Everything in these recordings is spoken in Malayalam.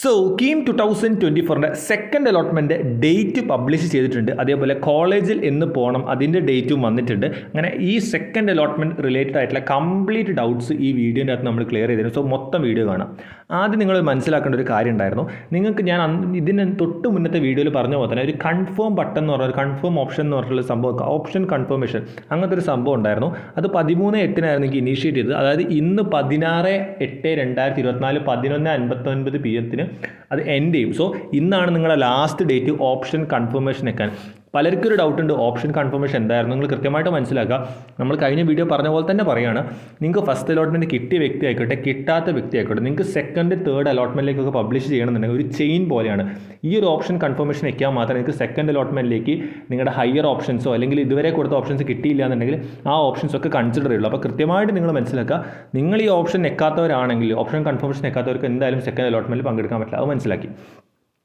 So KEAM two thousand twenty ഫോറിന്റെ സെക്കൻഡ് അലോട്ട്മെന്റ് ഡേറ്റ് പബ്ലിഷ് ചെയ്തിട്ടുണ്ട്. അതേപോലെ കോളേജിൽ എന്ന് പോകണം അതിന്റെ ഡേറ്റും വന്നിട്ടുണ്ട്. അങ്ങനെ ഈ സെക്കൻഡ് അലോട്ട്മെന്റ് റിലേറ്റഡ് ആയിട്ടുള്ള കംപ്ലീറ്റ് ഡൗട്ട്സ് ഈ വീഡിയോന്റെ അകത്ത് നമ്മൾ ക്ലിയർ ചെയ്തിരുന്നു സോ മൊത്തം വീഡിയോ കാണാം. ആദ്യം നിങ്ങൾ മനസ്സിലാക്കേണ്ട ഒരു കാര്യം ഉണ്ടായിരുന്നു. നിങ്ങൾക്ക് ഞാൻ ഇതിന് തൊട്ട് മുന്നത്തെ വീഡിയോയിൽ പറഞ്ഞ പോലെ തന്നെ ഒരു കൺഫേം ബട്ടൺ എന്ന് പറഞ്ഞ ഒരു കൺഫേം ഓപ്ഷൻ എന്ന് പറഞ്ഞിട്ടുള്ള സംഭവം ഓപ്ഷൻ കൺഫർമേഷൻ അങ്ങനത്തെ ഒരു സംഭവം ഉണ്ടായിരുന്നു. അത് പതിമൂന്ന് എട്ടിനായിരുന്നു എനിക്ക് ഇനീഷ്യേറ്റ് ചെയ്തത്. അതായത് ഇന്ന് പതിനാറ് എട്ട് രണ്ടായിരത്തി ഇരുപത്തിനാല് പതിനൊന്ന് അൻപത്തൊൻപത് പി എത്തിന് അത് എൻഡ് ചെയ്യും. സോ ഇന്നാണ് നിങ്ങളുടെ ലാസ്റ്റ് ഡേറ്റ് ഓപ്ഷൻ കൺഫർമേഷൻ വെക്കാൻ. പലർക്കും ഒരു ഡൗട്ട് ഉണ്ട്. ഓപ്ഷൻ കൺഫർമേഷൻ എന്തായിരുന്നു? നിങ്ങൾ കൃത്യമായിട്ട് മനസ്സിലാക്കുക. നമ്മൾ കഴിഞ്ഞ വീഡിയോ പറഞ്ഞ പോലെ തന്നെ പറയുകയാണ് നിങ്ങൾക്ക് ഫസ്റ്റ് അലോട്ട്മെന്റ് കിട്ടിയ വ്യക്തി ആയിക്കോട്ടെ കിട്ടാത്ത വ്യക്തി ആയിക്കോട്ടെ നിങ്ങൾക്ക് സെക്കൻഡ് തേർഡ് അലോട്ട്മെന്റിലേക്കൊക്കെ പബ്ലിഷ് ചെയ്യണമെന്നുണ്ടെങ്കിൽ ഒരു ചെയിൻ പോലെയാണ്. ഈ ഒരു ഓപ്ഷൻ കൺഫർമേഷൻ വെക്കാൻ മാത്രം നിങ്ങൾക്ക് സെക്കൻഡ് അലോട്ട്മെന്റിലേക്ക് നിങ്ങളുടെ ഹയർ ഓപ്ഷൻസോ അല്ലെങ്കിൽ ഇതുവരെ കൊടുത്ത ഓപ്ഷൻസ് കിട്ടിയില്ല എന്നുണ്ടെങ്കിൽ ആ ഓപ്ഷൻസ് ഒക്കെ കൺസിഡർ ചെയ്യുള്ളൂ. അപ്പോൾ കൃത്യമായിട്ട് നിങ്ങൾ മനസ്സിലാക്കുക. നിങ്ങൾ ഈ ഓപ്ഷൻ എക്കാത്തവരാണെങ്കിൽ ഓപ്ഷൻ കൺഫർമേഷൻ എക്കാത്തവർക്ക് എന്തായാലും സെക്കൻഡ് അലോട്ട്മെന്റിൽ പങ്കെടുക്കാൻ പറ്റില്ല. അത് മനസ്സിലാക്കി.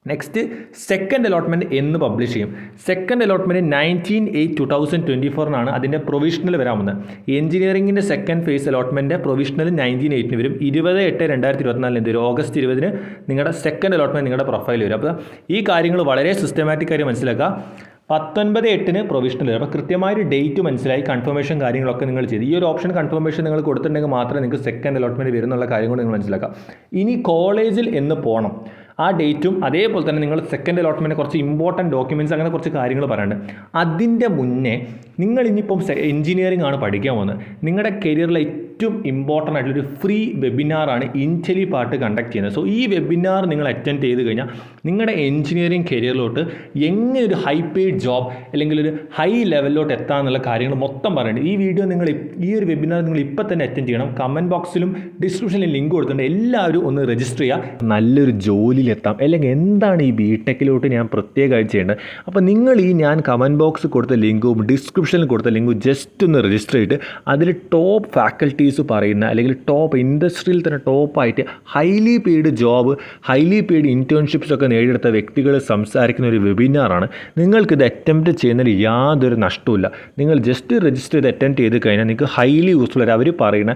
നെക്സ്റ്റ് സെക്കൻഡ് അലോട്ട്മെന്റ് എന്ന് പബ്ലിഷ് ചെയ്യും. Second allotment nineteen eight two thousand twenty ഫോറിനാണ് അതിന്റെ പ്രൊവിഷണൽ വരാവുന്നത് എഞ്ചിനീയറിംഗിന്റെ second phase allotment provisional nineteen എയ്റ്റിന് വരും. ഇരുപത് എട്ട് രണ്ടായിരത്തി ഇരുപത്തിനാലിന് വരും? ഓഗസ്റ്റ് ഇരുപതിന് നിങ്ങളുടെ സെക്കൻഡ് അലോട്ട്മെന്റ് നിങ്ങളുടെ പ്രൊഫൈൽ വരും. അപ്പോൾ ഈ കാര്യങ്ങൾ വളരെ സിസ്റ്റമാറ്റിക് ആയി മനസ്സിലാക്കുക. പത്തൊൻപത് എട്ടിന് പ്രൊവിഷണൽ വരും. അപ്പോൾ കൃത്യമായൊരു ഡേറ്റ് മനസ്സിലായി കൺഫർമേഷൻ കാര്യങ്ങളൊക്കെ നിങ്ങൾ ചെയ്തു. ഈ ഒരു ഓപ്ഷൻ കൺഫർമേഷൻ നിങ്ങൾ കൊടുത്തിട്ടുണ്ടെങ്കിൽ മാത്രമേ നിങ്ങൾക്ക് സെക്കൻഡ് അലോട്ട്മെന്റ് വരുന്നുള്ള കാര്യം നിങ്ങൾ മനസ്സിലാക്കാം ഇനി കോളേജിൽ എന്ന് പോകണം ആ ഡേറ്റും അതേപോലെ തന്നെ നിങ്ങൾ സെക്കൻഡ് അലോട്ട്മെന്റ് കുറച്ച് ഇമ്പോർട്ടന്റ് ഡോക്യുമെന്റ്സ് അങ്ങനെ കുറച്ച് കാര്യങ്ങൾ പറയുന്നുണ്ട് അതിന്റെ മുന്നേ നിങ്ങൾ ഇനിയിപ്പം എഞ്ചിനീയറിംഗ് ആണ് പഠിക്കാൻ പോകുന്നത്. നിങ്ങളുടെ കരിയറിലെ ഏറ്റവും ഇമ്പോർട്ടന്റ് ആയിട്ടുള്ളൊരു ഫ്രീ വെബിനാറാണ് ഇന്റലി പാർട്ട് കണ്ടക്ട് ചെയ്യുന്നത്. സോ ഈ വെബിനാർ നിങ്ങൾ അറ്റൻഡ് ചെയ്ത് കഴിഞ്ഞാൽ നിങ്ങളുടെ എഞ്ചിനീയറിംഗ് കരിയറിലോട്ട് എങ്ങനെ ഒരു ഹൈ പെയ്ഡ് ജോബ് അല്ലെങ്കിൽ ഒരു ഹൈ ലെവലിലോട്ട് എത്താമെന്നുള്ള കാര്യങ്ങൾ മൊത്തം പറയുന്നുണ്ട് ഈ വീഡിയോ നിങ്ങൾ ഈ ഒരു വെബിനാർ നിങ്ങൾ ഇപ്പം തന്നെ അറ്റൻഡ് ചെയ്യണം. കമന്റ് ബോക്സിലും ഡിസ്ക്രിപ്ഷനിൽ ലിങ്ക് കൊടുത്തിട്ടുണ്ട്. എല്ലാവരും ഒന്ന് രജിസ്റ്റർ ചെയ്യുക നല്ലൊരു ജോലിയിലെത്താം അല്ലെങ്കിൽ എന്താണ് ഈ ബി ടെക്കിലോട്ട് ഞാൻ പ്രത്യേകമായിട്ട് ചെയ്യേണ്ടത്? അപ്പോൾ നിങ്ങൾ ഈ ഞാൻ കമന്റ് ബോക്സ് കൊടുത്ത ലിങ്കും ഡിസ്ക്രിപ്ഷനിൽ കൊടുത്ത ലിങ്കും ജസ്റ്റ് ഒന്ന് രജിസ്റ്റർ ചെയ്തിട്ട് അതിൽ ടോപ്പ് ഫാക്കൽറ്റീസ് പറയുന്ന അല്ലെങ്കിൽ ടോപ്പ് ഇൻഡസ്ട്രിയിൽ തന്നെ ടോപ്പായിട്ട് highly paid job highly paid internships ഒക്കെ നേടിയെടുത്ത വ്യക്തികൾ സംസാരിക്കുന്ന ഒരു വെബിനാറാണ് നിങ്ങൾക്കിത് അറ്റംപ്റ്റ് ചെയ്യുന്നതിൽ യാതൊരു നഷ്ടവുമില്ല. നിങ്ങൾ ജസ്റ്റ് രജിസ്റ്റർ ചെയ്ത് അറ്റൻഡ് ചെയ്ത് കഴിഞ്ഞാൽ നിങ്ങൾക്ക് ഹൈലി യൂസ്ഫുൾ അവർ പറയുന്ന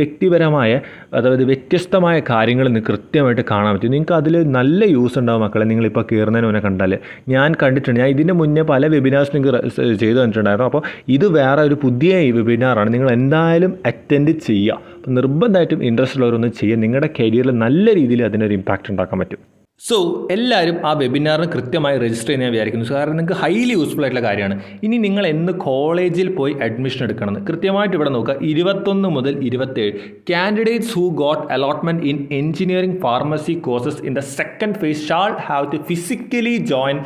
വ്യക്തിപരമായ അതായത് വ്യത്യസ്തമായ കാര്യങ്ങൾ നിങ്ങൾക്ക് കൃത്യമായിട്ട് കാണാൻ പറ്റും. നിങ്ങൾക്ക് അതിൽ നല്ല യൂസ് ഉണ്ടാവും മക്കളെ. നിങ്ങളിപ്പോൾ കയറുന്നതിന് മുന്നേ കണ്ടാൽ ഞാൻ കണ്ടിട്ടുണ്ട്. ഞാൻ ഇതിന് മുന്നേ പല വെബിനാർസ് നിങ്ങൾക്ക് ചെയ്തു തന്നിട്ടുണ്ടായിരുന്നു അപ്പോൾ ഇത് വേറെ ഒരു പുതിയ വെബിനാറാണ് നിങ്ങൾ എന്തായാലും അറ്റൻഡ് ചെയ്യുക. അപ്പോൾ നിർബന്ധമായിട്ടും ഇൻട്രസ്റ്റ് ഉള്ളവരൊന്ന് ചെയ്യുക. നിങ്ങളുടെ കരിയറിൽ നല്ല രീതിയിൽ അതിനൊരു ഇമ്പാക്റ്റ് ഉണ്ടാക്കാൻ പറ്റും. സോ എല്ലാവരും ആ വെബിനാറിന് കൃത്യമായി രജിസ്റ്റർ ചെയ്യാൻ വിചാരിക്കുന്നു. കാരണം നിങ്ങൾക്ക് ഹൈലി യൂസ്ഫുൾ ആയിട്ടുള്ള കാര്യമാണ്. ഇനി നിങ്ങൾ എന്ന് കോളേജിൽ പോയി അഡ്മിഷൻ എടുക്കണമെന്ന് കൃത്യമായിട്ട് ഇവിടെ നോക്കുക. ഇരുപത്തൊന്ന് മുതൽ ഇരുപത്തേഴ്. Candidates who got allotment in engineering pharmacy courses in the second phase shall have to physically join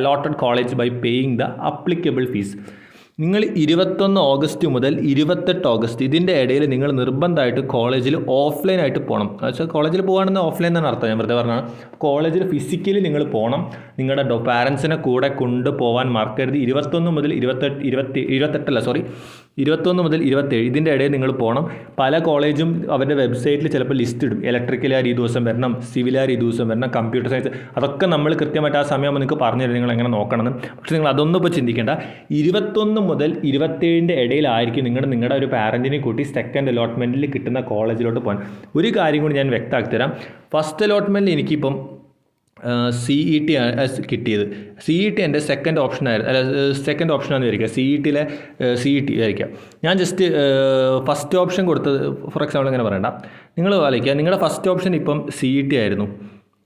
allotted college by paying the applicable fees നിങ്ങൾ ഇരുപത്തൊന്ന് ഓഗസ്റ്റ് മുതൽ ഇരുപത്തെട്ട് ഓഗസ്റ്റ് ഇതിന്റെ ഇടയിൽ നിങ്ങൾ നിർബന്ധമായിട്ട് കോളേജിൽ ഓഫ്ലൈൻ ആയിട്ട് പോകണം. വെച്ചാൽ കോളേജിൽ പോകുകയാണെന്ന് ഓഫ്ലൈൻ തന്നെ അർത്ഥം. ഞാൻ വെറുതെ പറഞ്ഞാൽ കോളേജിൽ ഫിസിക്കലി നിങ്ങൾ പോകണം. നിങ്ങളുടെ പാരൻസിനെ കൂടെ കൊണ്ടുപോകാൻ മറക്കരുത്. ഇരുപത്തൊന്ന് മുതൽ ഇരുപത്തെട്ട് ഇരുപത്തി ഇരുപത്തെട്ടല്ല സോറി ഇരുപത്തൊന്ന് മുതൽ ഇരുപത്തേഴ് ഇതിന്റെ ഇടയിൽ നിങ്ങൾ പോകണം. പല കോളേജും അവരുടെ വെബ്സൈറ്റിൽ ചിലപ്പോൾ ലിസ്റ്റ് ഇടും. ഇലക്ട്രിക്കലാർ ഈ ദിവസം വരണം സിവിലാർ ഈ ദിവസം വരണം കമ്പ്യൂട്ടർ സയൻസ് അതൊക്കെ നമ്മൾ കൃത്യമായിട്ട് ആ സമയം നിങ്ങൾക്ക് പറഞ്ഞു തരും. നിങ്ങൾ എങ്ങനെ നോക്കണമെന്ന്. പക്ഷേ നിങ്ങൾ അതൊന്നും ഇപ്പോൾ ചിന്തിക്കേണ്ട. ഇരുപത്തൊന്ന് മുതൽ ഇരുപത്തേഴിന്റെ ഇടയിലായിരിക്കും നിങ്ങൾ നിങ്ങളുടെ ഒരു പാരന്റിനെ കൂട്ടി സെക്കൻഡ് അലോട്ട്മെന്റിൽ കിട്ടുന്ന കോളേജിലോട്ട് പോകാൻ. ഒരു കാര്യം കൂടി ഞാൻ വ്യക്തമാക്കി തരാം. ഫസ്റ്റ് അലോട്ട്മെന്റിൽ എനിക്കിപ്പം സി ഇ ടി കിട്ടിയത്. സി ഇ ടി എന്റെ സെക്കൻഡ് ഓപ്ഷൻ ആയിരുന്നു അല്ല സെക്കൻഡ് ഓപ്ഷനാണെന്ന് വിചാരിക്കുക സി ഇ ടിയിലെ സി ഇ ടി വിചാരിക്കുക ഞാൻ ജസ്റ്റ് ഫസ്റ്റ് ഓപ്ഷൻ കൊടുത്തത് ഫോർ എക്സാമ്പിൾ ഇങ്ങനെ പറയണ്ട. നിങ്ങൾ ആലോചിക്കുക നിങ്ങളുടെ ഫസ്റ്റ് ഓപ്ഷൻ ഇപ്പം സി ഇ ടി ആയിരുന്നു.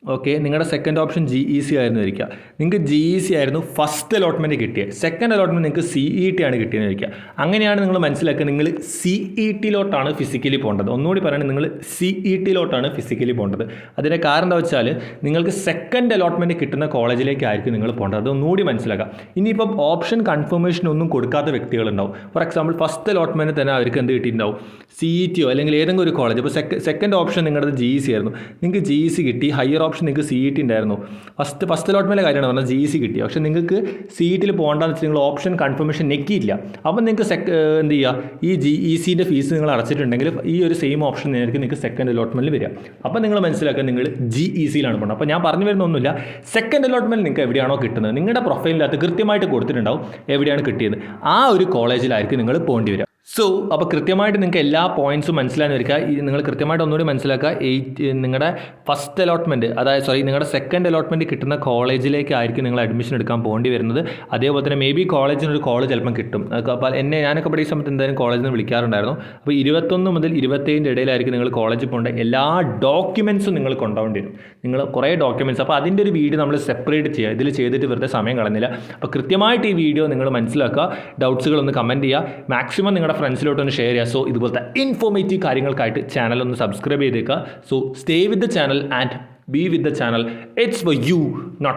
ഓക്കെ നിങ്ങളുടെ second option G E C ആയിരുന്നു ഇരിക്കുക നിങ്ങൾക്ക് ജി ഇ സി ആയിരുന്നു ഫസ്റ്റ് അലോട്ട്മെന്റ് കിട്ടിയത് സെക്കൻഡ് അലോട്ട്മെന്റ് നിങ്ങൾക്ക് സി ഇ ടി ആണ് കിട്ടിയെന്ന് ഇരിക്കുക അങ്ങനെയാണ് നിങ്ങൾ മനസ്സിലാക്കുക നിങ്ങൾ സി ഇ ടിയിലോട്ടാണ് ഫിസിക്കലി പോകേണ്ടത് ഒന്നുകൂടി പറയുന്നത് നിങ്ങൾ സി ഇ ടിയിലോട്ടാണ് ഫിസിക്കലി പോകേണ്ടത് അതിന്റെ കാരണം എന്താ വെച്ചാൽ നിങ്ങൾക്ക് സെക്കൻഡ് അലോട്ട്മെന്റ് കിട്ടുന്ന കോളേജിലേക്കായിരിക്കും നിങ്ങൾ പോകേണ്ടത് അത് ഒന്നുകൂടി മനസ്സിലാക്കുക ഇനിയിപ്പം ഓപ്ഷൻ കൺഫർമേഷൻ ഒന്നും കൊടുക്കാത്ത വ്യക്തികളുണ്ടാവും. ഫോർ എക്സാമ്പിൾ ഫസ്റ്റ് അലോട്ട്മെന്റ് തന്നെ അവർക്ക് എന്ത് കിട്ടിയിട്ടുണ്ടാവും? സി ഇ ടിയോ അല്ലെങ്കിൽ ഏതെങ്കിലും ഒരു കോളേജ് ഇപ്പോൾ സെക്കൻഡ് ഓപ്ഷൻ നിങ്ങളുടെ ജി ഇ സി ആയിരുന്നു. നിങ്ങൾക്ക് ജി ഇ സി കിട്ടി ഹയർ ഓപ്ഷൻ നിങ്ങൾക്ക് സി ഇ ടി ഉണ്ടായിരുന്നു ഫസ്റ്റ് ഫസ്റ്റ് അലോട്ട്മെന്റ് കാര്യമാണ് പറഞ്ഞാൽ ജി സി കിട്ടി. പക്ഷേ നിങ്ങൾക്ക് സി ഇ ടിയിൽ പോകേണ്ടെന്ന് വെച്ചാൽ നിങ്ങൾ ഓപ്ഷൻ കൺഫർമേഷൻ നെക്കിയില്ല അപ്പോൾ നിങ്ങൾക്ക് സെക് എന്ത് ചെയ്യുക ഈ ജി ഇ സിന്റെ ഫീസ് നിങ്ങൾ അടച്ചിട്ടുണ്ടെങ്കിൽ ഈ ഒരു സെയിം ഓപ്ഷൻ നേരിട്ട് നിങ്ങൾക്ക് സെക്കൻഡ് അലോട്ട്മെന്റിൽ വരിക. അപ്പോൾ നിങ്ങൾ മനസ്സിലാക്കുക നിങ്ങൾ ജി ഇ സിയിലാണ് പോകുന്നത് അപ്പോൾ ഞാൻ പറഞ്ഞു വരുന്ന ഒന്നുമില്ല. സെക്കൻഡ് അലോട്ട്മെന്റ് നിങ്ങൾക്ക് എവിടെയാണോ കിട്ടുന്നത്? നിങ്ങളുടെ പ്രൊഫൈലിനകത്ത് കൃത്യമായിട്ട് കൊടുത്തിട്ടുണ്ടാവും എവിടെയാണ് കിട്ടിയത്. ആ ഒരു കോളേജിലായിരിക്കും നിങ്ങൾ പോകേണ്ടി വരിക. സോ അപ്പോൾ കൃത്യമായിട്ട് നിങ്ങൾക്ക് എല്ലാ പോയിന്റ്സും മനസ്സിലാക്കി വരിക നിങ്ങൾ കൃത്യമായിട്ട് ഒന്നുകൂടി മനസ്സിലാക്കുക. എയ്റ്റ് നിങ്ങളുടെ ഫസ്റ്റ് അലോട്ട്മെന്റ് അതായത് സോറി നിങ്ങളുടെ സെക്കൻഡ് അലോട്ട്മെന്റ് കിട്ടുന്ന കോളേജിലേക്കായിരിക്കും നിങ്ങൾ അഡ്മിഷൻ എടുക്കാൻ പോകേണ്ടി വരുന്നത്. അതേപോലെ തന്നെ മേ ബി കോളേജിനൊരു കോളേജ് ചിലപ്പം കിട്ടും. അപ്പോൾ എന്നെ ഞാനൊക്കെ പഠിക്കുന്ന സമയത്ത് എന്തായാലും കോളേജിൽ നിന്ന് വിളിക്കാറുണ്ടായിരുന്നു. അപ്പോൾ ഇരുപത്തൊന്ന് മുതൽ ഇരുപത്തേഴിന്റെ ഇടയിലായിരിക്കും നിങ്ങൾ കോളേജിൽ പോകേണ്ട എല്ലാ ഡോക്യുമെൻസും നിങ്ങൾ കൊണ്ടുപോകേണ്ടി വരും. നിങ്ങൾ കുറേ ഡോക്യുമെന്റ്സ് അപ്പോൾ അതിന്റെ ഒരു വീഡിയോ നമ്മൾ സെപ്പറേറ്റ് ചെയ്യുക. ഇതിൽ ചെയ്തിട്ട് വെറുതെ സമയം കളഞ്ഞില്ല അപ്പോൾ കൃത്യമായിട്ട് ഈ വീഡിയോ നിങ്ങൾ മനസ്സിലാക്കുക. ഡൗട്ട്സുകളൊന്ന് കമന്റ് ചെയ്യുക. മാക്സിമം നിങ്ങളുടെ ഫ്രണ്ട്സിലോട്ടൊന്ന് ഷെയർ ചെയ്യുക സോ ഇതുപോലത്തെ ഇൻഫോർമേറ്റീവ് കാര്യങ്ങൾക്കായിട്ട് ചാനൽ ഒന്ന് സബ്സ്ക്രൈബ് ചെയ്തേക്കുക so stay with the channel and be with the channel it's for you not